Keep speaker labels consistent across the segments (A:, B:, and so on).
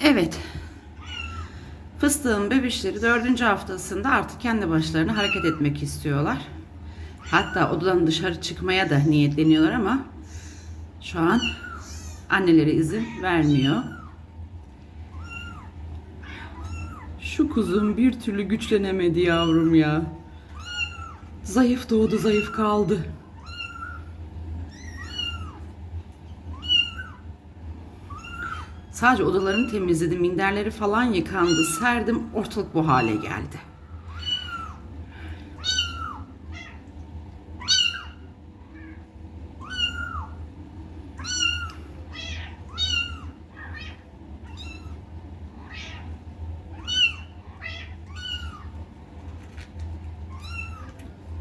A: Evet. Fıstığın bebişleri dördüncü haftasında artık kendi başlarına hareket etmek istiyorlar. Hatta odadan dışarı çıkmaya da niyetleniyorlar ama şu an anneleri izin vermiyor. Şu kuzum bir türlü güçlenemedi yavrum ya. Zayıf doğdu, zayıf kaldı. Sadece odalarını temizledim, minderleri falan yıkandı, serdim, ortalık bu hale geldi.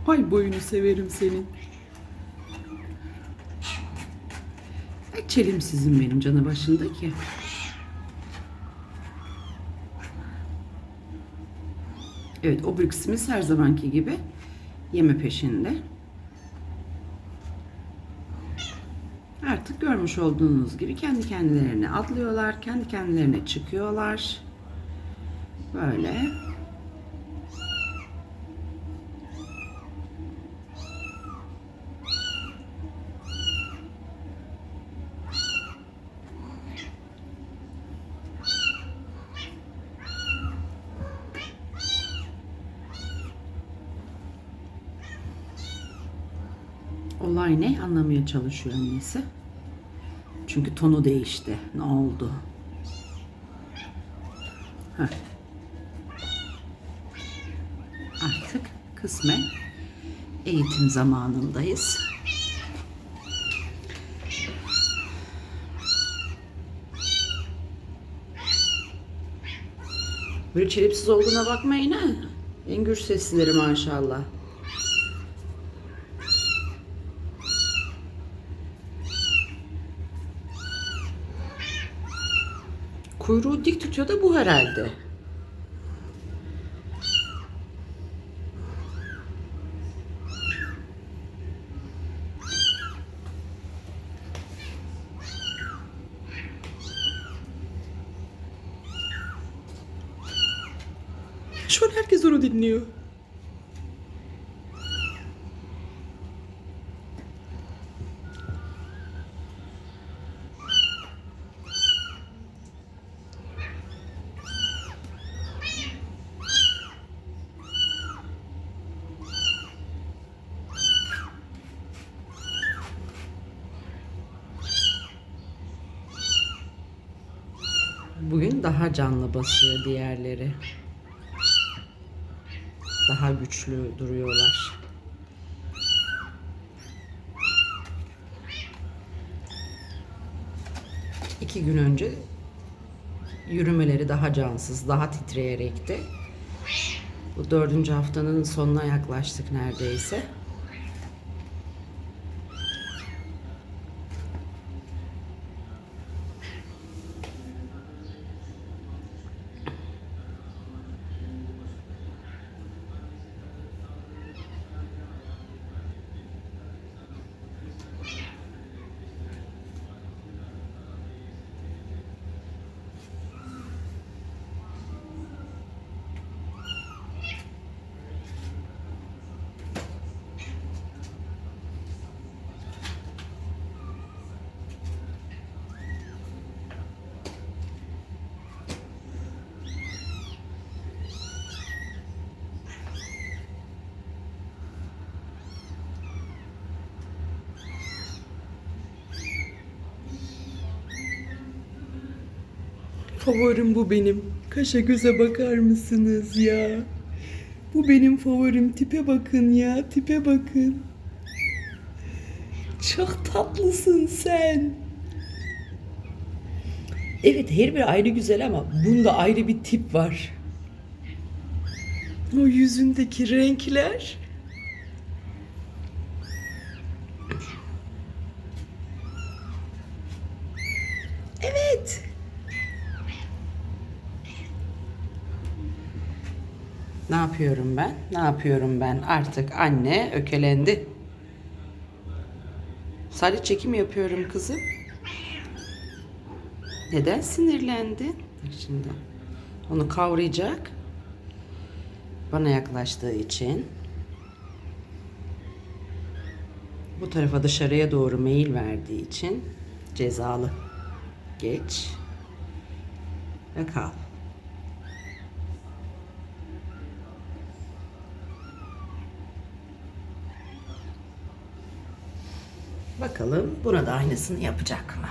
A: Ay boyunu severim senin. Ay çelimsizim benim canı başındaki. Evet o brüksimiz her zamanki gibi yeme peşinde. Artık görmüş olduğunuz gibi kendi kendilerine atlıyorlar, kendi kendilerine çıkıyorlar. Böyle. Olay ne? Anlamaya çalışıyor annesi. Çünkü tonu değişti. Ne oldu? Heh. Artık kısmen eğitim zamanındayız. Böyle çelepsiz olduğuna bakmayın ha. En gür seslileri maşallah. Kuyruğu dik tutuyor da bu herhalde. Şu an herkes onu dinliyor. Bugün daha canlı basıyor diğerleri. Daha güçlü duruyorlar. İki gün önce yürümeleri daha cansız, daha titreyerekti. Bu dördüncü haftanın sonuna yaklaştık neredeyse. Favorim bu benim. Kaşa göze bakar mısınız ya? Bu benim favorim. Tipe bakın ya. Tipe bakın. Çok tatlısın sen. Evet her bir ayrı güzel ama bunda ayrı bir tip var. O yüzündeki renkler. Evet. Ne yapıyorum ben? Ne yapıyorum ben? Artık anne ökelendi. Sadece çekim yapıyorum kızım. Neden sinirlendin? Şimdi. Onu kavrayacak. Bana yaklaştığı için. Bu tarafa dışarıya doğru meyil verdiği için cezalı. Geç. Ve kal. Bakalım buna da aynısını yapacak mı?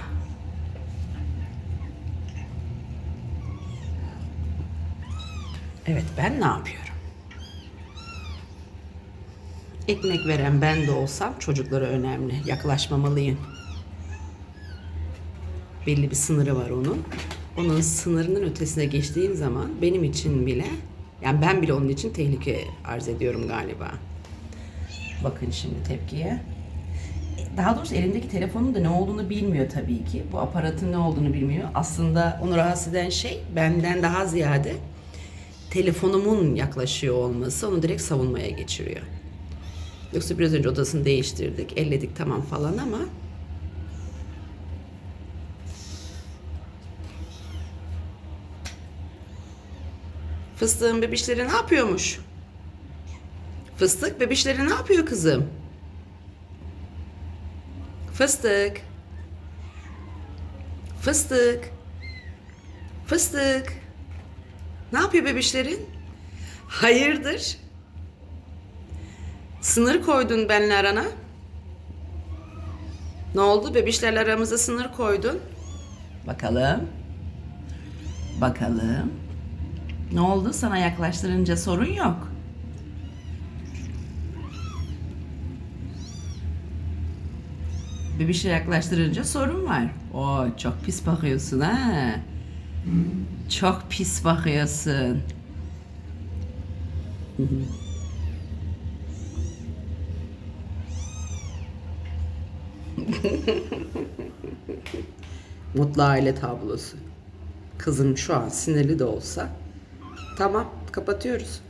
A: Evet ben ne yapıyorum? Ekmek veren ben de olsam çocuklara önemli. Yaklaşmamalıyım. Belli bir sınırı var onun. Onun sınırının ötesine geçtiğim zaman benim için bile yani ben bile onun için tehlike arz ediyorum galiba. Bakın şimdi tepkiye. Daha doğrusu elindeki telefonun da ne olduğunu bilmiyor tabii ki. Bu aparatın ne olduğunu bilmiyor. Aslında onu rahatsız eden şey benden daha ziyade telefonumun yaklaşıyor olması onu direkt savunmaya geçiriyor. Yoksa biraz önce odasını değiştirdik, elledik tamam falan ama Fıstığın bebişleri ne yapıyormuş? Fıstık bebişleri ne yapıyor kızım? Fıstık. Fıstık. Fıstık. Ne yapıyor bebişlerin? Hayırdır? Sınır koydun benle arana. Ne oldu? Bebişlerle aramıza sınır koydun. Bakalım. Bakalım. Ne oldu? Sana yaklaştırınca sorun yok. Bebişe yaklaştırınca sorun var. Oo çok pis bakıyorsun ha. Çok pis bakıyorsun. Mutlu aile tablosu. Kızım şu an sinirli de olsa. Tamam, kapatıyoruz.